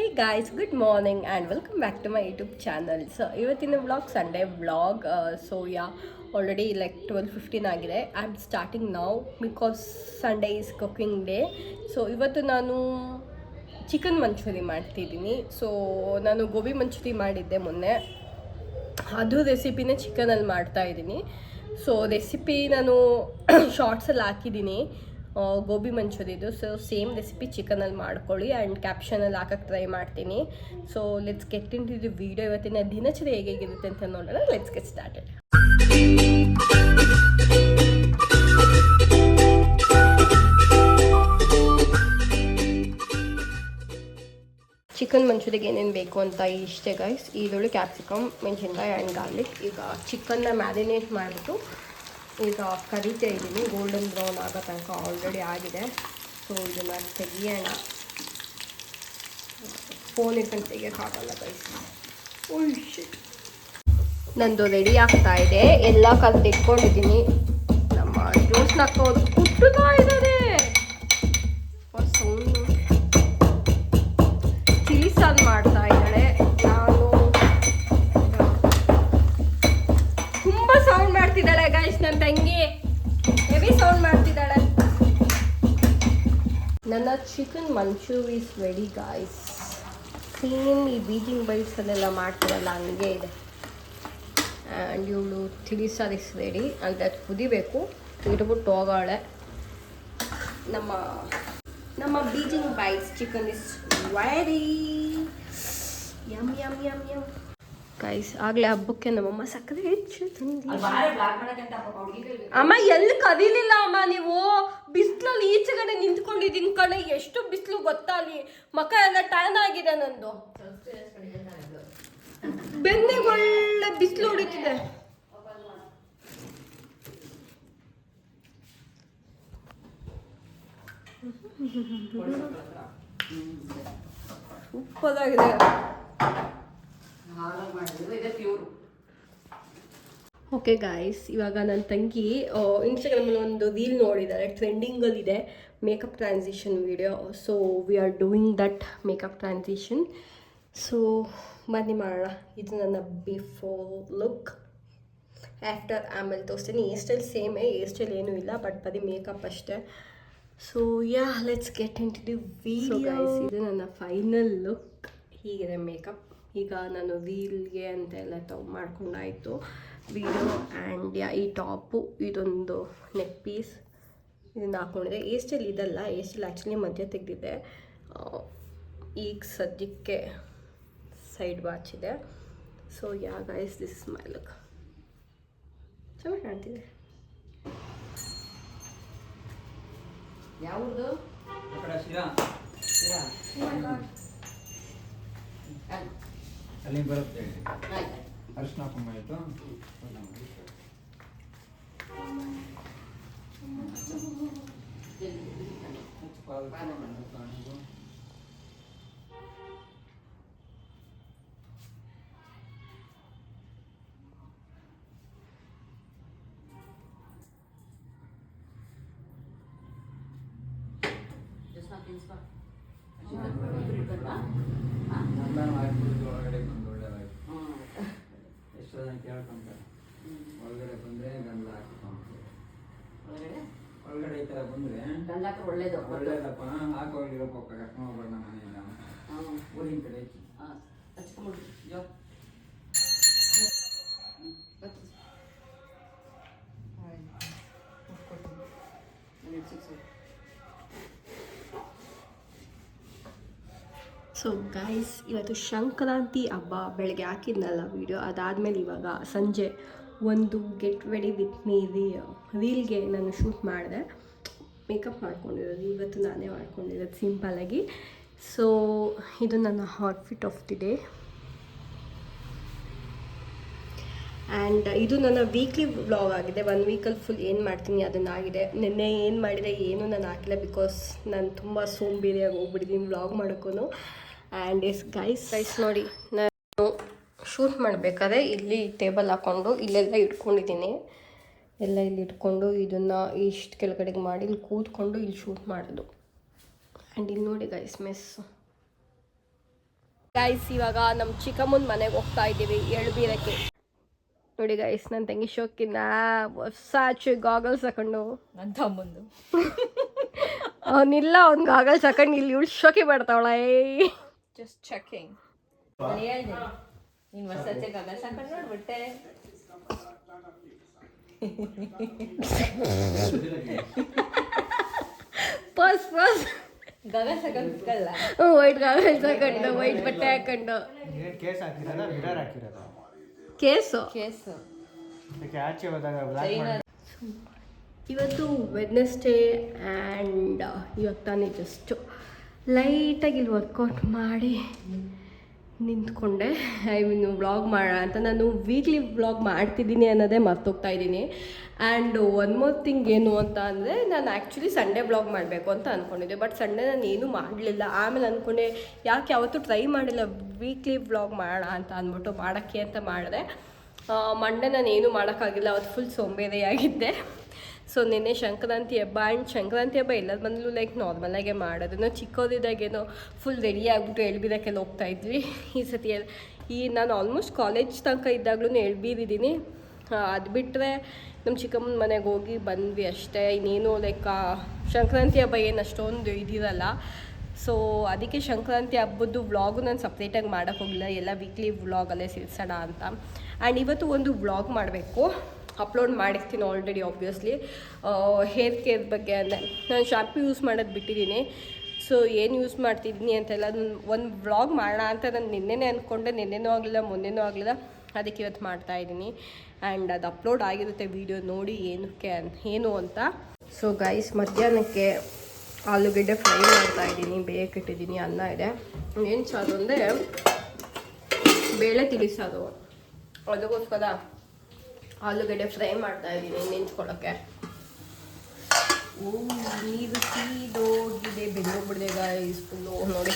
Hey guys good morning and welcome back to my YouTube channel so ಇವತ್ತಿನ vlog Sunday vlog so yeah already like twelve fifteen ಆಗಿದೆ. And starting now because Sunday is cooking day so ಇವತ್ತು ನಾನು chicken manchurian ಮಾಡ್ತಿದ್ದೀನಿ. So ನಾನು ಗೋಬಿ ಮಂಚೂರಿ ಮಾಡಿದ್ದೆ ಮೊನ್ನೆ. ಅದು ರೆಸಿಪಿನೇ ಚಿಕನಲ್ಲಿ ಮಾಡ್ತಾ ಇದ್ದೀನಿ. ಸೊ ರೆಸಿಪಿ ನಾನು ಶಾರ್ಟ್ಸಲ್ಲಿ ಹಾಕಿದ್ದೀನಿ. ಗೋಬಿ ಮಂಚೂರಿದು ಸೊ ಸೇಮ್ ರೆಸಿಪಿ ಚಿಕನಲ್ಲಿ ಮಾಡ್ಕೊಳ್ಳಿ ಆ್ಯಂಡ್ ಕ್ಯಾಪ್ಷನಲ್ಲಿ ಹಾಕಕ್ಕೆ ಟ್ರೈ ಮಾಡ್ತೀನಿ. So let's get into the video ಇವತ್ತಿನ ದಿನಚರಿ ಹೇಗಿರುತ್ತೆ ಅಂತ ನೋಡೋಣ. ಲೆಟ್ಸ್ ಗೆಟ್ ಸ್ಟಾರ್ಟೆಡ್ ಚಿಕನ್ ಮಂಚೂರಿಗೆ ಏನೇನು ಬೇಕು ಅಂತ ಇಷ್ಟೇ ಗೈಸ್ ಈರುಳ್ಳಿ ಕ್ಯಾಪ್ಸಿಕಮ್ ಮೆಣಸಿನ್ಕಾಯಿ ಆ್ಯಂಡ್ ಗಾರ್ಲಿಕ್ ಈಗ ಚಿಕನ್ನ ಮ್ಯಾರಿನೇಟ್ ಮಾಡಿಬಿಟ್ಟು ಈಗ ಕರಿತಾ ಇದ್ದೀನಿ ಗೋಲ್ಡನ್ ಬ್ರೌನ್ ಆಗೋ ತನಕ ಆಲ್ರೆಡಿ ಆಗಿದೆ. ಸೊ ಇದನ್ನು ತೆಗಿಯೋಣ. ಫೋನ್ ಇಟ್ಕೊಂಡು ತೆಗಿಯೋಕ್ಕಾಗಲ್ಲ ಕಳಿಸಿ ನಂದು ರೆಡಿ ಆಗ್ತಾ ಇದೆ. ಎಲ್ಲ ಕಲ್ತು ಇಟ್ಕೊಂಡಿದ್ದೀನಿ. ನಮ್ಮ ಜ್ಯೂಸ್ನ ಕುಟ್ಟುತ್ತಾ ಇದ್ದಾರೆ. ನನ್ನ chicken manchurian is ready guys same ಈ ಬೀಜಿಂಗ್ ಬೈಟ್ಸಲ್ಲೆಲ್ಲ ಮಾಡ್ತಾರಲ್ಲ, ಹಂಗೆ ಇದೆ. ಆ್ಯಂಡ್ ಇವಳು ತಿಳಿಸಾರ್ ಇಸ್ ರೆಡಿ ಅಂದರೆ ಅದು ಕುದಿಬೇಕು ಇಟ್ಬಿಟ್ಟು ಹೋಗೋಳೆ. ನಮ್ಮ ನಮ್ಮ Beijing bites chicken is very yum yum yum yum guys ಆಗ್ಲೇ ಹಬ್ಬಕ್ಕೆ ನಮ್ಮಮ್ಮ ಸಕ್ಕರೆ ಹೆಚ್ಚು ಅಮ್ಮ ಎಲ್ಲಿ ಕದೀಲಿಲ್ಲ ಅಮ್ಮ ನೀವು? ಬಿಸಿಲಲ್ಲಿ ಈಚೆಗಡೆ ನಿಂತ್ಕೊಂಡಿದ್ದೀನಿ ಕಣೆ. ಎಷ್ಟು ಬಿಸಿಲು ಗೊತ್ತಾ ಅಲ್ಲಿ? ಮಕ ಎಲ್ಲ ಟ್ಯಾನ್ ಆಗಿದೆ ನಂದು. ಬೆನ್ನೆ ಒಳ್ಳೆ ಬಿಸಿಲು ಹೊಡಿತಿದೆ. ಓಕೆ ಗಾಯ್ಸ್ ಇವಾಗ ನನ್ನ ತಂಗಿ ಇನ್ಸ್ಟಾಗ್ರಾಮಲ್ಲಿ ಒಂದು ರೀಲ್ ನೋಡಿದ್ದಾರೆ ಟ್ರೆಂಡಿಂಗಲ್ಲಿದೆ makeup transition video so we are doing that makeup transition so ಬನ್ನಿ ಮಾಡೋಣ. ಇದು ನನ್ನ ಬಿಫೋರ್ ಲುಕ್ ಆಫ್ಟರ್ ಆಮೇಲೆ ತೋರಿಸ್ತೀನಿ. ಹೇರ್ ಸ್ಟೈಲ್ ಸೇಮೇ ಹೇರ್ ಸ್ಟೈಲ್ ಏನೂ ಇಲ್ಲ ಬಟ್ ಬರೀ ಮೇಕಪ್ ಅಷ್ಟೇ. So yeah let's get into the video ಇದು ನನ್ನ ಫೈನಲ್ ಲುಕ್ ಹೀಗಿದೆ ಮೇಕಪ್ ಈಗ ನಾನು ವೀಲ್ಗೆ ಅಂತೆಲ್ಲ ತಗೊ ಮಾಡ್ಕೊಂಡಾಯಿತು. ವಿಡಿಯೋ ಆ್ಯಂಡ್ ಯಾ ಈ ಟಾಪು ಇದೊಂದು ನೆಕ್ ಪೀಸ್ ಇದನ್ನು ಹಾಕ್ಕೊಂಡಿದೆ ಏಸ್ಟೆಲ್ ಸ್ಟೈಲ್ ಇದಲ್ಲ ಏಸ್ಟೆಲ್ ಸ್ಟೈಲ್ ಆ್ಯಕ್ಚುಲಿ ಮಧ್ಯ ತೆಗೆದಿದೆ. ಈಗ ಸದ್ಯಕ್ಕೆ ಸೈಡ್ ವಾಚ್ ಇದೆ. So yeah guys this is my look ಚೆನ್ನಾಗಿ ಕಾಣ್ತಿದೆ. ಯಾವುದು ಅಲ್ಲಿ ಬರುತ್ತೆ. ಅರಿಶಿನ ಕುಂಕುಮ ಆಯ್ತು? ಎಲ್ಲ ಮಾಡ್ಬಿಟ್ಟು ಒಳಗಡೆ ಬಂದು ಒಳ್ಳೆದಾಯ್ತು ಎಷ್ಟೋ ಜನ ಕೇಳ್ಕೊಂತಾರೆ ಒಳಗಡೆ ಬಂದ್ರೆ ಗಂಧ ಹಾಕಿಕೊಂತಾರೆ ಒಳಗಡೆ ಈ ಥರ ಬಂದ್ರೆ ಒಳ್ಳೇದು. ಒಳ್ಳೇದಪ್ಪ ಹಾಕೋಗಿರಪ್ಪ ಕರ್ಕೊಂಡು ಹೋಗ್ಬೇಡ ಮನೆಯಿಂದ. ಊರಿನ ಕಡೆ ಹಚ್ಕೊಂಬಿಡ್ರಿ ಜೋ ಸೊ ಗೈಸ್ ಇವತ್ತು ಸಂಕ್ರಾಂತಿ ಹಬ್ಬ ಬೆಳಗ್ಗೆ ಹಾಕಿದ್ನಲ್ಲ ವಿಡಿಯೋ ಅದಾದಮೇಲೆ ಇವಾಗ ಸಂಜೆ. ಒಂದು ಗೆಟ್ ರೆಡಿ ವಿತ್ ಮೀ ರೀ ರೀಲ್ಗೆ ನಾನು ಶೂಟ್ ಮಾಡಿದೆ. ಮೇಕಪ್ ಮಾಡ್ಕೊಂಡಿರೋದು, ಇವತ್ತು ನಾನೇ ಮಾಡ್ಕೊಂಡಿರೋದು ಸಿಂಪಲಾಗಿ ಸೊ ಇದು ನನ್ನ outfit of the day and ಇದು ನನ್ನ ವೀಕ್ಲಿ ವ್ಲಾಗ್ ಆಗಿದೆ. ಒನ್ ವೀಕಲ್ಲಿ ಫುಲ್ ಏನು ಮಾಡ್ತೀನಿ, ಅದನ್ನಾಗಿದೆ. ನಿನ್ನೆ ಏನು ಮಾಡಿದೆ, ಏನು ನಾನು ಹಾಕಿಲ್ಲ ಬಿಕಾಸ್ ನಾನು ತುಂಬ ಸೋಂಬೇರಿಯಾಗಿ ಹೋಗ್ಬಿಟ್ಟಿದ್ದೀನಿ ವ್ಲಾಗ್ ಮಾಡೋಕ್ಕೂ ಆ್ಯಂಡ್ ಎಸ್ ಗೈಸ್ ಗೈಸ್ ನೋಡಿ ನಾನು ಶೂಟ್ ಮಾಡಬೇಕಾದ್ರೆ ಇಲ್ಲಿ ಟೇಬಲ್ ಹಾಕ್ಕೊಂಡು ಇಲ್ಲೆಲ್ಲ ಇಟ್ಕೊಂಡಿದ್ದೀನಿ. ಎಲ್ಲ ಇಲ್ಲಿ ಇಟ್ಕೊಂಡು ಇದನ್ನು ಇಷ್ಟು ಕೆಳಗಡೆಗೆ ಮಾಡಿ ಇಲ್ಲಿ ಕೂತ್ಕೊಂಡು ಇಲ್ಲಿ ಶೂಟ್ ಮಾಡೋದು. ಆ್ಯಂಡ್ ಇಲ್ಲಿ ನೋಡಿ ಗೈಸ್ ಮೆಸ್ಸು ಗೈಸ್ ಇವಾಗ ನಮ್ಮ ಚಿಕ್ಕಮ್ಮನ ಮನೆಗೆ ಹೋಗ್ತಾ ಇದ್ದೀವಿ ಎಳ್ಬೀರಕ್ಕೆ. ನೋಡಿ ಗೈಸ್ ನನ್ನ ತಂಗಿ ಶೋಕಿನ ಆಚೆ ಗಾಗಲ್ಸ್ ಹಾಕೊಂಡು. ನನ್ನ ತಮ್ಮಂದು. ಅವನಿಲ್ಲ ಅವ್ನ ಗಾಗಲ್ಸ್ ಹಾಕೊಂಡು ಇಲ್ಲಿ ಇವಳು ಶೋಕಿ ಮಾಡ್ತಾವಳ. ಜಸ್ಟ್ ಚೆಕಿಂಗ್ ನಾನು ಮಸಾಜ್ ನೀನು ಹೊಸಚೆ ಗಗ ಸಾಕೊಂಡು ನೋಡ್ಬಿಟ್ಟೆ. ಪಸ್ ಪಸ್. ಬಿಟ್ಕಲ್ಲ ವೈಟ್ ಗಾಗಲ್ಸ್ ಹಾಕೊಂಡು ವೈಟ್ ಬಟ್ಟೆ ಹಾಕೊಂಡು. ಏನು ಕೇಸ್ ಹಾಕಿರೋದ? ಮಿರರ್ ಹಾಕಿರೋದ? ಕೇಸು. ಆಚೆ ಹೋದಾಗ ಇವತ್ತು ವೆಡ್ನೆಸ್ಡೇ ಆ್ಯಂಡ್ ಇವತ್ತು ತಾನೇ ಜಸ್ಟ್ ಲೈಟಾಗಿ ಇಲ್ಲಿ ವರ್ಕೌಟ್ ಮಾಡಿ. ನಿಂತ್ಕೊಂಡೆ. ಐ ಮೀನ್ ವ್ಲಾಗ್ ಮಾಡ ಅಂತ. ನಾನು ವೀಕ್ಲಿ ವ್ಲಾಗ್ ಮಾಡ್ತಿದ್ದೀನಿ ಅನ್ನೋದೇ ಮರ್ತೋಗ್ತಾ ಇದ್ದೀನಿ. ಆ್ಯಂಡ್ ಒನ್ ಮೋರ್ ಥಿಂಗ್ ಏನು ಅಂತ ಅಂದರೆ, ನಾನು ಆ್ಯಕ್ಚುಲಿ ಸಂಡೇ ವ್ಲಾಗ್ ಮಾಡಬೇಕು ಅಂತ ಅಂದ್ಕೊಂಡಿದ್ದೆ ಬಟ್ ಸಂಡೇ ನಾನು ಏನೂ ಮಾಡಲಿಲ್ಲ. ಆಮೇಲೆ ಅಂದ್ಕೊಂಡೆ ಯಾಕೆ ಯಾವತ್ತೂ ಟ್ರೈ ಮಾಡಿಲ್ಲ ವೀಕ್ಲಿ ವ್ಲಾಗ್ ಮಾಡೋಣ ಅಂತ ಅಂದ್ಬಿಟ್ಟು ಮಾಡೋಕ್ಕೆ ಅಂತ ಮಾಡಿದೆ. ಮಂಡೆ ನಾನು ಏನೂ ಮಾಡೋಕ್ಕಾಗಿಲ್ಲ. ಅವತ್ತು ಫುಲ್ ಸೋಂಬೇರಿಯಾಗಿದ್ದೆ. ಸೊ ನಿನ್ನೆ ಸಂಕ್ರಾಂತಿ ಹಬ್ಬ ಆ್ಯಂಡ್ ಸಂಕ್ರಾಂತಿ ಹಬ್ಬ ಎಲ್ಲರ ಬಂದಲೂ ಲೈಕ್ ನಾರ್ಮಲಾಗೆ ಮಾಡೋದು. ನಾವು ಚಿಕ್ಕವರಿದ್ದಾಗೇನೋ ಫುಲ್ ರೆಡಿ ಆಗಿಬಿಟ್ಟು ಎಳ್ಬೀರಕ್ಕೆಲ್ಲ ಹೋಗ್ತಾ ಇದ್ವಿ. ಈ ಸತಿ ಈ ನಾನು ಆಲ್ಮೋಸ್ಟ್ ಕಾಲೇಜ್ ತನಕ ಇದ್ದಾಗಲೂ ಎಳ್ಬೀರಿದ್ದೀನಿ. ಅದು ಬಿಟ್ಟರೆ ನಮ್ಮ ಚಿಕ್ಕಮ್ಮನ ಮನೆಗೆ ಹೋಗಿ ಬಂದ್ವಿ ಅಷ್ಟೇ. ಇನ್ನೇನು ಲೈಕ್ ಸಂಕ್ರಾಂತಿ ಹಬ್ಬ ಏನು ಅಷ್ಟೊಂದು ಇದಿರಲ್ಲ. ಸೊ ಅದಕ್ಕೆ ಸಂಕ್ರಾಂತಿ ಹಬ್ಬದ್ದು ವ್ಲಾಗು ನಾನು ಸಪ್ರೇಟಾಗಿ ಮಾಡೋಕ್ಕೆ ಹೋಗಿಲ್ಲ. ಎಲ್ಲ ವೀಕ್ಲಿ ವ್ಲಾಗಲ್ಲೇ ಸೇರಿಸೋಣ ಅಂತ. ಆ್ಯಂಡ್ ಇವತ್ತು ಒಂದು ವ್ಲಾಗ್ ಮಾಡಬೇಕು. ಅಪ್ಲೋಡ್ ಮಾಡಿರ್ತೀನಿ ಆಲ್ರೆಡಿ ಆಬ್ವಿಯಸ್ಲಿ ಹೇರ್ ಕೇರ್ ಬಗ್ಗೆ ಅಂದರೆ ನಾನು ಶಾಂಪು ಯೂಸ್ ಮಾಡೋದು ಬಿಟ್ಟಿದ್ದೀನಿ. ಸೊ ಏನು ಯೂಸ್ ಮಾಡ್ತಿದ್ದೀನಿ ಅಂತೆಲ್ಲ ಒಂದು ವ್ಲಾಗ್ ಮಾಡೋಣ ಅಂತ ನಾನು ನಿನ್ನೆನೇ ಅಂದ್ಕೊಂಡೆ ನಿನ್ನೆನೂ ಆಗಲಿಲ್ಲ, ಮೊನ್ನೆನೂ ಆಗಲಿಲ್ಲ. ಅದಕ್ಕೆ ಇವತ್ತು ಮಾಡ್ತಾ ಇದ್ದೀನಿ. ಆ್ಯಂಡ್ ಅದು ಅಪ್ಲೋಡ್ ಆಗಿರುತ್ತೆ ವಿಡಿಯೋ ನೋಡಿ ಏನಕ್ಕೆ ಏನು ಅಂತ. ಸೊ ಗೈಸ್ ಮಧ್ಯಾಹ್ನಕ್ಕೆ ಆಲೂಗಡ್ಡೆ ಫ್ರೈ ಮಾಡ್ತಾ ಇದ್ದೀನಿ. ಬೇಯಕ್ಕಿಟ್ಟಿದ್ದೀನಿ ಅನ್ನ ಇದೆ. ಏನು ಸಾರು ಅಂದರೆ ಬೇಳೆ ತಿಳಿಸೋದು ಅದಕ್ಕೋಸ್ಕರ ಆಲೂಗಡ್ಡೆ ಫ್ರೈ ಮಾಡ್ತಾ ಇದ್ದೀನಿ ನೆಂಚ್ಕೊಳ್ಳೋಕ್ಕೆ ಓ ನೀರು ಸೀದೋಗಿದೆ. ಬೆಂದೋಗ್ಬಿಡಿದೆ ಗಾಯ್ಸ್ ಫುಲ್ಲು ನೋಡಿ.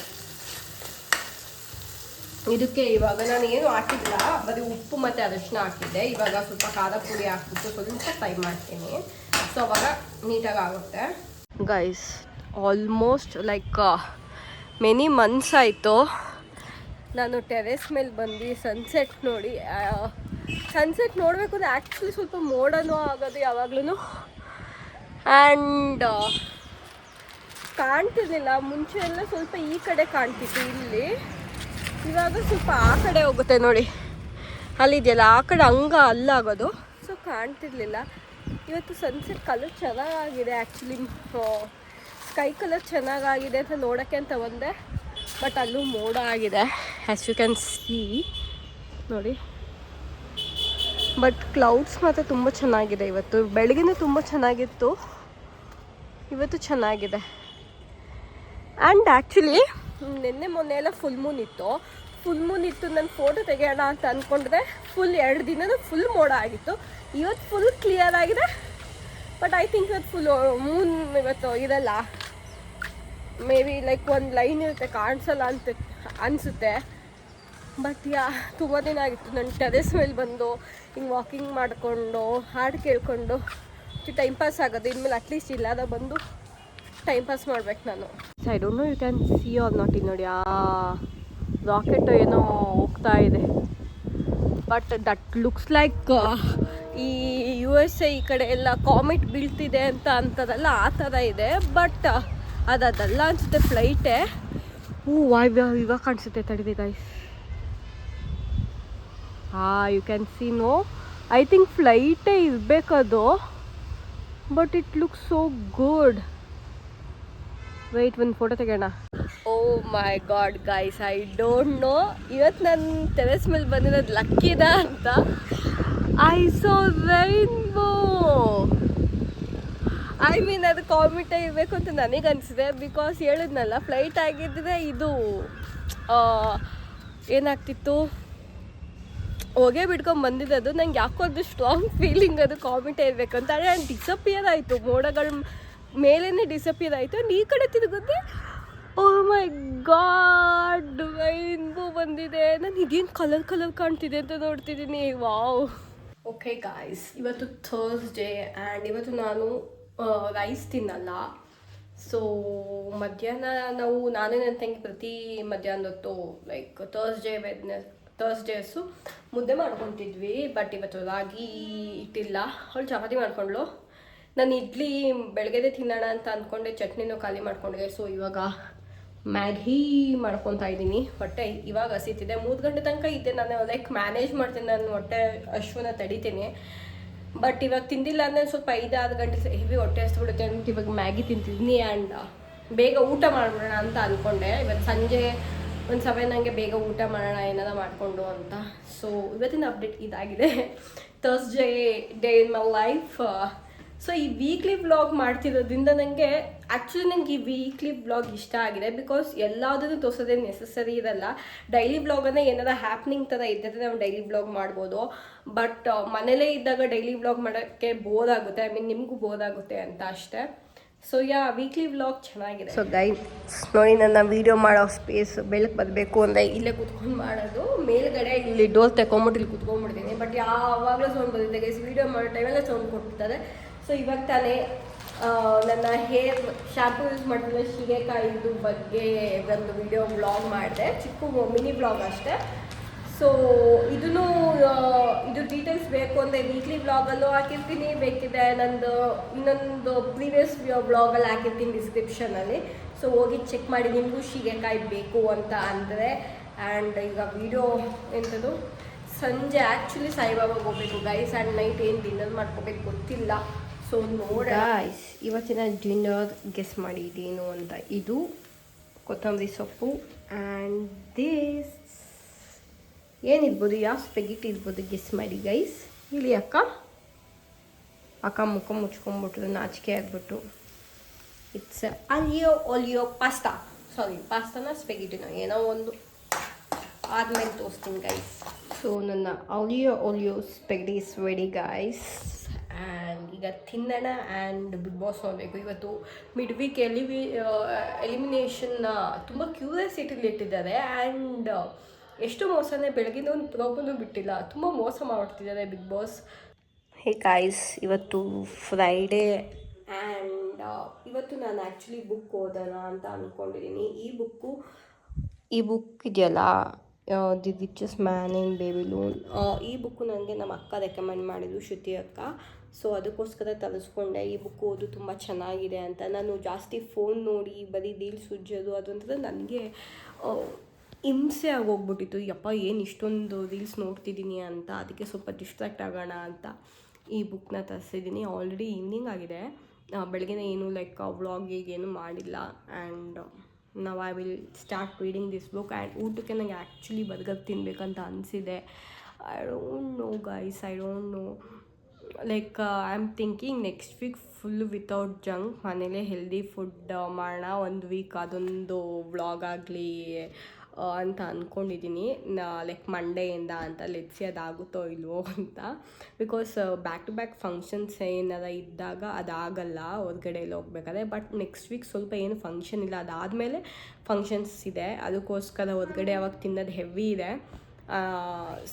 ಇದಕ್ಕೆ ಇವಾಗ ನಾನು ಏನು ಹಾಕಿಲ್ಲ ಬರೀ ಉಪ್ಪು ಮತ್ತು ಅರಿಶಿನ ಹಾಕಿದ್ದೆ. ಇವಾಗ ಸ್ವಲ್ಪ ಖಾರ ಪುಡಿ ಹಾಕ್ಬಿಟ್ಟು ಸ್ವಲ್ಪ ಫ್ರೈ ಮಾಡ್ತೀನಿ. ಸೊ ಅವಾಗ ನೀಟಾಗಿ ಆಗುತ್ತೆ. Guys almost like many months ಆಯಿತು. ನಾನು ಟೆರೆಸ್ ಮೇಲೆ ಬಂದು ಸನ್ಸೆಟ್ ನೋಡಿ ಸನ್ಸೆಟ್ ನೋಡಬೇಕು ಅಂದರೆ ಆ್ಯಕ್ಚುಲಿ ಸ್ವಲ್ಪ ಮೋಡನೂ ಆಗೋದು ಯಾವಾಗ್ಲೂ ಆ್ಯಂಡ್ ಕಾಣ್ತಿರ್ಲಿಲ್ಲ. ಮುಂಚೆ ಎಲ್ಲ ಸ್ವಲ್ಪ ಈ ಕಡೆ ಕಾಣ್ತಿತ್ತು ಇಲ್ಲಿ. ಇವಾಗ ಸ್ವಲ್ಪ ಆ ಕಡೆ ಹೋಗುತ್ತೆ ನೋಡಿ. ಅಲ್ಲಿದೆಯಲ್ಲ, ಆ ಕಡೆ ಹಂಗ ಅಲ್ಲಾಗೋದು. ಸೊ ಕಾಣ್ತಿರ್ಲಿಲ್ಲ. ಇವತ್ತು ಸನ್ಸೆಟ್ ಕಲರ್ ಚೆನ್ನಾಗಿದೆ ಆ್ಯಕ್ಚುಲಿ ಸ್ಕೈ ಕಲರ್ ಚೆನ್ನಾಗಾಗಿದೆ ಅಂತ ನೋಡೋಕ್ಕೆ ಅಂತ ಬಂದೆ. ಬಟ್ ಅಲ್ಲೂ ಮೋಡ ಆಗಿದೆ ಆ್ಯಸ್ ಯು ಕ್ಯಾನ್ ಸಿ ನೋಡಿ. ಬಟ್ ಕ್ಲೌಡ್ಸ್ ಮಾತ್ರ ತುಂಬ ಚೆನ್ನಾಗಿದೆ ಇವತ್ತು. ಬೆಳಗಿನ ತುಂಬ ಚೆನ್ನಾಗಿತ್ತು. ಇವತ್ತು ಚೆನ್ನಾಗಿದೆ. ಆ್ಯಂಡ್ ಆ್ಯಕ್ಚುಲಿ ನಿನ್ನೆ ಮೊನ್ನೆ ಎಲ್ಲ ಫುಲ್ ಮೂನ್ ಇತ್ತು. ಫುಲ್ ಮೂನ್ ಇತ್ತು, ನಾನು ಫೋಟೋ ತೆಗೆಯೋಣ ಅಂತ ಅಂದ್ಕೊಂಡ್ರೆ ಫುಲ್ ಎರಡು ದಿನನೂ ಫುಲ್ ಮೋಡ ಆಗಿತ್ತು. ಇವತ್ತು ಫುಲ್ ಕ್ಲಿಯರ್ ಆಗಿದೆ. ಬಟ್ ಐ ಥಿಂಕ್ ಇವತ್ತು ಫುಲ್ ಮೂನ್ ಇವತ್ತು ಇರಲ್ಲ. ಮೇ ಬಿ ಲೈಕ್ ಒಂದು ಲೈನ್ ಇರುತ್ತೆ, ಕಾಣಿಸಲ್ಲ ಅಂತ ಅನಿಸುತ್ತೆ. ಬಟ್ ಯಾ ತುಂಬ ದಿನ ಆಗಿತ್ತು. ನನ್ನ ಟೆರೆಸ್ ಮೇಲೆ ಬಂದು, ಹಿಂಗೆ ವಾಕಿಂಗ್ ಮಾಡಿಕೊಂಡು, ಹಾಡು ಕೇಳಿಕೊಂಡು ಟೈಮ್ ಪಾಸ್ ಆಗೋದು. ಇನ್ಮೇಲೆ ಅಟ್ಲೀಸ್ಟ್ ಇಲ್ಲದ ಬಂದು ಟೈಮ್ ಪಾಸ್ ಮಾಡ್ಬೇಕು ನಾನು. I don't know you can see or not ಇಲ್ಲಿ ನೋಡಿ. ಆ ರಾಕೆಟ್ ಏನೋ ಹೋಗ್ತಾ ಇದೆ. ಬಟ್ ದಟ್ ಲುಕ್ಸ್ ಲೈಕ್ ಈ ಯು ಎಸ್ ಎ ಈ ಕಡೆ ಎಲ್ಲ ಕಾಮೆಟ್ ಬೀಳ್ತಿದೆ ಅಂತ ಅಂತದಲ್ಲ ಆ ಥರ ಇದೆ. ಬಟ್ ಅದು ಅದೆಲ್ಲ ಅನಿಸುತ್ತೆ ಫ್ಲೈಟೇ ಹ್ಞೂ ವಾಯ್ ಇವಾಗ ಕಾಣಿಸುತ್ತೆ ತಡಿದೆ ಗೈಸ್ ಹಾಂ you can see no I think ಫ್ಲೈಟೇ ಇರಬೇಕದು but it look so good wait ಒಂದು ಫೋಟೋ ತೆಗೋಣ ಓ my god guys I don't know ಇವತ್ತು ನನ್ನ ಟೆರೆಸ್ ಮೇಲೆ ಬಂದಿರೋದು ಲಕ್ಕಿದ ಅಂತ. I saw rainbow I mean ಅದು ಕಾಮಿಟೇ ಇರಬೇಕು ಅಂತ ನನಗೆ ಅನಿಸಿದೆ ಬಿಕಾಸ್ ಹೇಳಿದ್ನಲ್ಲ ಫ್ಲೈಟ್ ಆಗಿದ್ದರೆ ಇದು ಏನಾಗ್ತಿತ್ತು? ಹೊಗೆ ಬಿಟ್ಕೊಂಡು ಬಂದಿದ್ದು ನಂಗೆ ಯಾಕೋ ಅದು ಸ್ಟ್ರಾಂಗ್ ಫೀಲಿಂಗ್ ಅದು ಕಾಮಿಟ್ ಇರಬೇಕು ಅಂತ. ನಾನು ಡಿಸಪಿಯರ್ ಆಯಿತು. ಮೋಡಗಳ ಮೇಲೇ ಡಿಸಪಿಯರ್ ಆಯಿತು. ಈ ಕಡೆ ತಿರುಗಿದ್ರೆ ಓ ಮೈ ಗಾಡ್ ರೈನ್ಬೋ ಬಂದಿದೆ. ನಾನು ಇದೇನು ಕಲರ್ ಕಲರ್ ಕಾಣ್ತಿದೆ ಅಂತ ನೋಡ್ತಿದ್ದೀನಿ. ವಾವ್ ಓಕೆ ಗಾಯ್ಸ್ ಇವತ್ತು ಥರ್ಸ್ಡೇ ಆ್ಯಂಡ್ ಇವತ್ತು ನಾನು ರೈಸ್ ತಿನ್ನಲ್ಲ. ಸೊ ಮಧ್ಯಾಹ್ನ ನಾವು, ನಾನು ನನ್ನ ತಂಗಿ ಪ್ರತಿ ಮಧ್ಯಾಹ್ನದ ಹೊತ್ತು ಲೈಕ್ ಥರ್ಸ್ಡೇ ವೆಡ್ನೆಸ್ ತರ್ಸ್ಡೇಸು ಮುದ್ದೆ ಮಾಡ್ಕೊತಿದ್ವಿ ಬಟ್ ಇವತ್ತು ರಾಗಿ ಇಟ್ಟಿಲ್ಲ. ಅವಳು ಚಪಾತಿ ಮಾಡ್ಕೊಂಡ್ಳು. ನಾನು ಇಡ್ಲಿ ಬೆಳಗ್ಗೆದೆ ತಿನ್ನೋಣ ಅಂತ ಅಂದ್ಕೊಂಡೆ, ಚಟ್ನಿನೂ ಖಾಲಿ ಮಾಡ್ಕೊಂಡೆ. ಸೊ ಇವಾಗ ಮ್ಯಾಗಿ ಮಾಡ್ಕೊತಾ ಇದ್ದೀನಿ. ಹೊಟ್ಟೆ ಇವಾಗ ಹಸಿತಿದೆ. ಮೂರು ಗಂಟೆ ತನಕ ಇದ್ದೆ ನಾನು ಲೈಕ್ ಮ್ಯಾನೇಜ್ ಮಾಡ್ತೀನಿ. ನಾನು ಹೊಟ್ಟೆ ಅಶ್ವನ ತಡಿತೀನಿ. ಬಟ್ ಇವಾಗ ತಿಂದಿಲ್ಲ ಅಂದರೆ ಸ್ವಲ್ಪ ಐದು ಆರು ಗಂಟೆ ಹೆವಿ ಹೊಟ್ಟೆ ಹಸ್ಬಿಡುತ್ತೆ ಅಂತ ಇವಾಗ ಮ್ಯಾಗಿ ತಿಂತಿದ್ದೀನಿ. ಆ್ಯಂಡ್ ಬೇಗ ಊಟ ಮಾಡ್ಬಿಡೋಣ ಅಂತ ಅಂದ್ಕೊಂಡೆ ಇವತ್ತು ಸಂಜೆ ಒಂದು ಸೆವೆನ್ ನನಗೆ ಬೇಗ ಊಟ ಮಾಡೋಣ, ಏನಾರ ಮಾಡಿಕೊಂಡು ಅಂತ. ಸೊ ಇವತ್ತಿನ ಅಪ್ಡೇಟ್ ಇದಾಗಿದೆ. Thursday day in my life so ಈ ವೀಕ್ಲಿ ವ್ಲಾಗ್ ಮಾಡ್ತಿರೋದ್ರಿಂದ ನನಗೆ ಆ್ಯಕ್ಚುಲಿ ನನಗೆ ಈ ವೀಕ್ಲಿ ವ್ಲಾಗ್ ಇಷ್ಟ ಆಗಿದೆ ಬಿಕಾಸ್ ಎಲ್ಲದನ್ನು ತೋರಿಸೋದೇ ನೆಸಸರಿ ಇರಲ್ಲ. ಡೈಲಿ ವ್ಲಾಗನ್ನೇ ಏನಾರ ಹ್ಯಾಪ್ನಿಂಗ್ ಥರ ಇದ್ದರೆ ನಾವು ಡೈಲಿ ವ್ಲಾಗ್ ಮಾಡ್ಬೋದು. ಬಟ್ ಮನೇಲೇ ಇದ್ದಾಗ ಡೈಲಿ ವ್ಲಾಗ್ ಮಾಡೋಕ್ಕೆ ಬೋರ್ ಆಗುತ್ತೆ. ಐ ಮೀನ್ ನಿಮಗೂ ಬೋರ್ ಆಗುತ್ತೆ ಅಂತ ಅಷ್ಟೇ. ಸೊ ಯಾ ವೀಕ್ಲಿ ವ್ಲಾಗ್ ಚೆನ್ನಾಗಿದೆ. ಸೊ ಗೈ ನೋಡಿ ನನ್ನ ವೀಡಿಯೋ ಮಾಡೋ ಸ್ಪೇಸ್ ಬೆಳಕು ಬರಬೇಕು ಅಂದರೆ ಇಲ್ಲೇ ಕುತ್ಕೊಂಡು ಮಾಡೋದು. ಮೇಲ್ಗಡೆ ಇಲ್ಲಿ ಡೋಲ್ ತಗೊಂಬಿಟ್ಟು ಇಲ್ಲಿ ಕುತ್ಕೊಂಡ್ಬಿಡ್ತೀನಿ. ಬಟ್ ಯಾವಾಗಲೂ ಸೌಂಡ್ ಬಂದಿದೆ ಗೈಸ್ ವೀಡಿಯೋ ಮಾಡೋ ಟೈಮೆಲ್ಲ ಸೌಂಡ್ ಕೊಡ್ತಾರೆ ಸೊ ಇವಾಗ ತಾನೇ ನನ್ನ ಹೇರ್ ಶಾಂಪೂ ಯೂಸ್ ಮಾಡಿದ್ರೆ ಶಿಗೆಕಾಯಿದು ಬಗ್ಗೆ ಒಂದು ವಿಡಿಯೋ ವ್ಲಾಗ್ ಮಾಡಿದೆ. ಚಿಕ್ಕ ಮಿನಿ ವ್ಲಾಗ್ ಅಷ್ಟೇ. ಸೊ ಇದನ್ನು ಇದು ಡೀಟೇಲ್ಸ್ ಬೇಕು ಅಂದರೆ ವೀಕ್ಲಿ ಬ್ಲಾಗಲ್ಲೂ ಹಾಕಿರ್ತೀನಿ. ಬೇಕಿದೆ ನಂದು, ಇನ್ನೊಂದು ಪ್ರೀವಿಯಸ್ ಬ್ಲಾಗಲ್ಲಿ ಹಾಕಿರ್ತೀನಿ ಡಿಸ್ಕ್ರಿಪ್ಷನಲ್ಲಿ ಸೊ ಹೋಗಿ ಚೆಕ್ ಮಾಡಿ ನಿಮಗೂ ಶೀಗೆಕಾಯಿ ಬೇಕು ಅಂತ ಅಂದರೆ. ಆ್ಯಂಡ್ ಈಗ ವಿಡಿಯೋ ಎಂಥದ್ದು ಸಂಜೆ ಆ್ಯಕ್ಚುಲಿ ಸಾಯಿಬಾಬಾಗೆ ಹೋಗ್ಬೇಕು ಗೈಸ್ ಆ್ಯಂಡ್ ನೈಟ್ ಏನು ಡಿನ್ನರ್ ಮಾಡ್ಕೋಬೇಕು ಗೊತ್ತಿಲ್ಲ. ಸೊ ನೋಡ ಇವತ್ತಿನ ಡಿನ್ನರ್ ಗೆಸ್ ಮಾಡಿ ಅಂತ. ಇದು ಕೊತ್ತಂಬರಿ ಸೊಪ್ಪು. ಆ್ಯಂಡ್ ದಿಸ್ ಏನಿರ್ಬೋದು, ಯಾವ ಸ್ಪೆಗಿಟ್ ಇರ್ಬೋದು ಗೆಸ್ ಮಾಡಿ ಗೈಸ್ ಇಲ್ಲಿ ಅಕ್ಕ ಅಕ್ಕ ಮುಖ ಮುಚ್ಕೊಂಡ್ಬಿಟ್ಟು ನಾಚಿಕೆ ಆಗ್ಬಿಟ್ಟು ಇಟ್ಸ್ ಅಲಿಯೋ ಒಲಿಯೋ ಪಾಸ್ತಾ ಸಾರಿ ಪಾಸ್ತಾನ ಸ್ಪೆಗಿಟಿನೋ ಏನೋ ಒಂದು. ಆದ್ಮೇಲೆ ತೋರಿಸ್ತೀನಿ ಗೈಸ್ ಸೊ ನನ್ನ aglio olio spaghetti is ready guys and ಈಗ ತಿನ್ನೋಣ ಆ್ಯಂಡ್ ಬಿಗ್ ಬಾಸ್ ನೋಡಬೇಕು. ಇವತ್ತು ಮಿಡ್ ವೀಕ್ ಎಲಿವಿ ಎಲಿಮಿನೇಷನ್ನ ತುಂಬ ಕ್ಯೂರಿಯಾಸಿಟಿಲಿ ಇಟ್ಟಿದ್ದಾರೆ. ಆ್ಯಂಡ್ ಎಷ್ಟು ಮೋಸನೇ ಬೆಳಗಿನ ಒಂದು ಪ್ರೋಗ್ರಾಮು ಬಿಟ್ಟಿಲ್ಲ. ತುಂಬ ಮೋಸ ಮಾಡ್ತಿದ್ದಾರೆ ಬಿಗ್ ಬಾಸ್. ಹೇ ಗಾಯ್ಸ್ ಇವತ್ತು ಫ್ರೈಡೇ ಆ್ಯಂಡ್ ಇವತ್ತು ನಾನು ಆ್ಯಕ್ಚುಲಿ ಬುಕ್ ಓದೋಣ ಅಂತ ಅಂದ್ಕೊಂಡಿದ್ದೀನಿ ಈ ಬುಕ್ಕು ಈ ಬುಕ್ ಇದೆಯಲ್ಲ the richest man in Babylon ಈ ಬುಕ್ಕು ನನಗೆ ನಮ್ಮ ಅಕ್ಕ ರೆಕಮೆಂಡ್ ಮಾಡಿದ್ರು ಶ್ರುತಿ ಅಕ್ಕ. ಸೊ ಅದಕ್ಕೋಸ್ಕರ ತರಿಸ್ಕೊಂಡೆ ಈ ಬುಕ್ ಓದು ತುಂಬ ಚೆನ್ನಾಗಿದೆ ಅಂತ. ನಾನು ಜಾಸ್ತಿ ಫೋನ್ ನೋಡಿ ಬರೀ ರೀಲ್ಸ್ ಉಜ್ಜೋದು ಅದೊಂಥರ ನನಗೆ ಹಿಂಸೆ ಆಗೋಗ್ಬಿಟ್ಟಿತ್ತು. ಯಪ್ಪ, ಏನು ಇಷ್ಟೊಂದು ರೀಲ್ಸ್ ನೋಡ್ತಿದ್ದೀನಿ ಅಂತ, ಅದಕ್ಕೆ ಸ್ವಲ್ಪ ಡಿಸ್ಟ್ರಾಕ್ಟ್ ಆಗೋಣ ಅಂತ ಈ ಬುಕ್ನ ತರಿಸಿದ್ದೀನಿ ಆಲ್ರೆಡಿ ಈವ್ನಿಂಗ್ ಆಗಿದೆ. ಬೆಳಗ್ಗೆ ಏನು ಲೈಕ್ ವ್ಲಾಗಿಗೆ ಏನು ಮಾಡಿಲ್ಲ. ಆ್ಯಂಡ್ ನಾವು I will start reading this book and ಊಟಕ್ಕೆ ನನಗೆ ಆ್ಯಕ್ಚುಲಿ ಬರ್ಗರ್ ತಿನ್ನಬೇಕಂತ ಅನಿಸಿದೆ. I don't know guys I don't know like I am thinking next week full without junk ಮನೇಲೆ ಹೆಲ್ದಿ ಫುಡ್ ಮಾಡೋಣ. ಒಂದು ವೀಕ್ ಅದೊಂದು ವ್ಲಾಗ್ ಆಗಲಿ ಅಂತ ಅಂದ್ಕೊಂಡಿದ್ದೀನಿ ಲೈಕ್ ಮಂಡೆಯಿಂದ ಅಂತ ಲೆಟ್ಸಿ ಅದಾಗುತ್ತೋ ಇಲ್ವೋ ಅಂತ. Because back to back functions ಏನಾರ ಇದ್ದಾಗ ಅದಾಗಲ್ಲ ಹೊರಗಡೆ ಎಲ್ಲ ಹೋಗ್ಬೇಕಾದ್ರೆ. ಬಟ್ ನೆಕ್ಸ್ಟ್ ವೀಕ್ ಸ್ವಲ್ಪ ಏನು ಫಂಕ್ಷನ್ ಇಲ್ಲ. ಅದಾದಮೇಲೆ ಫಂಕ್ಷನ್ಸ್ ಇದೆ. ಅದಕ್ಕೋಸ್ಕರ ಹೊರಗಡೆ ಅವಾಗ ತಿನ್ನೋದು ಹೆವಿ ಇದೆ.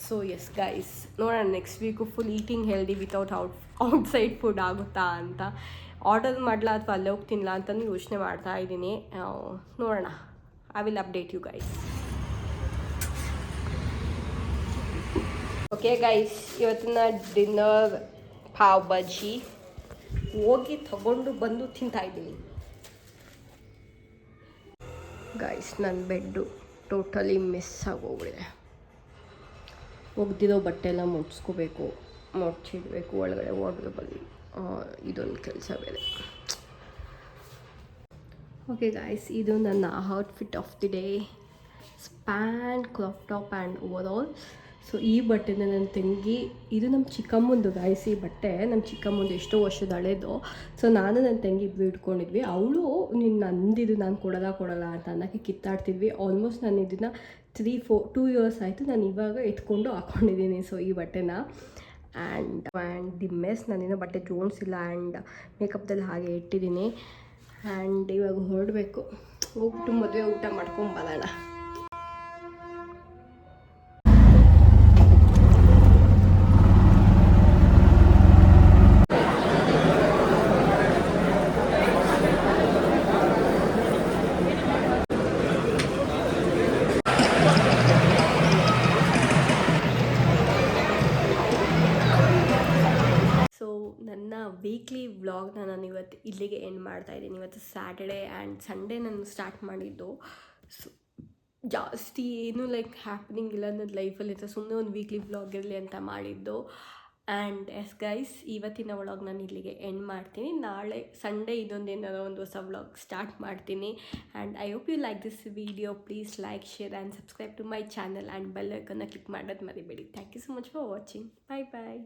ಸೊ ಎಸ್ ಗೈಸ್ ನೋಡೋಣ next week full eating healthy without out outside food ಆಗುತ್ತಾ ಅಂತ. ಆರ್ಡರ್ ಮಾಡಲಾ ಅಥವಾ ಅಲ್ಲೇ ಹೋಗಿ ತಿನ್ನಲ ಅಂತಂದು ಯೋಚನೆ ಮಾಡ್ತಾ ಇದ್ದೀನಿ. ನೋಡೋಣ. I will update you guys. Okay guys ಇವತ್ತಿನ ಡಿನ್ನರ್ ಪಾವ್ ಬಜ್ಜಿ. ಹೋಗಿ ತಗೊಂಡು ಬಂದು ತಿಂತಾ ಇದ್ದೀನಿ. ಗೈಸ್ ನನ್ನ ಬೆಡ್ಡು ಟೋಟಲಿ ಮಿಸ್ ಆಗೋಗಿದೆ. ಒಗ್ದಿರೋ ಬಟ್ಟೆ ಎಲ್ಲ ಮುಟ್ಸ್ಕೋಬೇಕು ಮುಡ್ಚಿಡ್ಬೇಕು ಒಳಗಡೆ ವಾರ್ಡ್ರೋಬಲ್ಲಿ ಇದೊಂದು ಕೆಲಸ ಬೇರೆ. ಓಕೆ ಗಾಯ್ಸ್ ಇದು ನನ್ನ outfit of the day span crop top and overall so ಈ ಬಟ್ಟೆನ ನನ್ನ ತಂಗಿ, ಇದು ನಮ್ಮ ಚಿಕ್ಕಮ್ಮಂದು ಗಾಯ್ಸ್ ಈ ಬಟ್ಟೆ ನಮ್ಮ ಚಿಕ್ಕಮ್ಮಂದು ಎಷ್ಟೋ ವರ್ಷದ ಹಳೇದು. ಸೊ ನಾನು ನನ್ನ ತಂಗಿ ಇಬ್ಬರು ಇಟ್ಕೊಂಡಿದ್ವಿ. ಅವಳು ನೀನು ನಂದಿದು ನಾನು ಕೊಡಲ್ಲ ಕೊಡಲ್ಲ ಅಂತ ಅನ್ನೋಕ್ಕೆ ಕಿತ್ತಾಡ್ತಿದ್ವಿ. ಆಲ್ಮೋಸ್ಟ್ ನಾನು ಇದನ್ನು ತ್ರೀ ಫೋರ್ ಟೂ ಇಯರ್ಸ್ ಆಯಿತು ನಾನು ಇವಾಗ ಎತ್ಕೊಂಡು ಹಾಕ್ಕೊಂಡಿದ್ದೀನಿ ಸೊ ಈ ಬಟ್ಟೆನ. ಆ್ಯಂಡ್ ಆ್ಯಂಡ್ ದಿ ಮೆಸ್ ನಾನಿನ್ನೂ ಬಟ್ಟೆ ಜೋಡಿಸಿಲ್ಲ ಆ್ಯಂಡ್ ಮೇಕಪ್ದಲ್ಲಿ ಹಾಗೆ ಇಟ್ಟಿದ್ದೀನಿ. ಆ್ಯಂಡ್ ಇವಾಗ ಹೊರಡಬೇಕು. ಹೋಗ್ಬಿಟ್ಟು ಮದುವೆ ಊಟ ಮಾಡ್ಕೊಂಡು ಇವತ್ತು ಇಲ್ಲಿಗೆ ಎಂಡ್ ಮಾಡ್ತಾ ಇದ್ದೀನಿ. ಇವತ್ತು ಸ್ಯಾಟರ್ಡೆ ಆ್ಯಂಡ್ ಸಂಡೇ ನಾನು ಸ್ಟಾರ್ಟ್ ಮಾಡಿದ್ದು. ಸೊ ಜಾಸ್ತಿ ಏನು ಲೈಕ್ ಹ್ಯಾಪ್ನಿಂಗ್ ಇಲ್ಲ ನನ್ನ ಲೈಫಲ್ಲಿ ಅಂತ ಸುಮ್ಮನೆ ಒಂದು ವೀಕ್ಲಿ ವ್ಲಾಗ್ ಇರಲಿ ಅಂತ ಮಾಡಿದ್ದು. ಆ್ಯಂಡ್ ಎಸ್ ಗೈಸ್ ಇವತ್ತಿನ ವ್ಲಾಗ್ ನಾನು ಇಲ್ಲಿಗೆ ಎಂಡ್ ಮಾಡ್ತೀನಿ. ನಾಳೆ ಸಂಡೇ ಇದೊಂದು ಒಂದು ಹೊಸ ವ್ಲಾಗ್ ಸ್ಟಾರ್ಟ್ ಮಾಡ್ತೀನಿ. And I hope you like this video please like share and subscribe to my channel and bell ಐಕನ್ನ click ಮಾಡೋದು ಮರಿಬೇಡಿ. Thank you so much for watching bye bye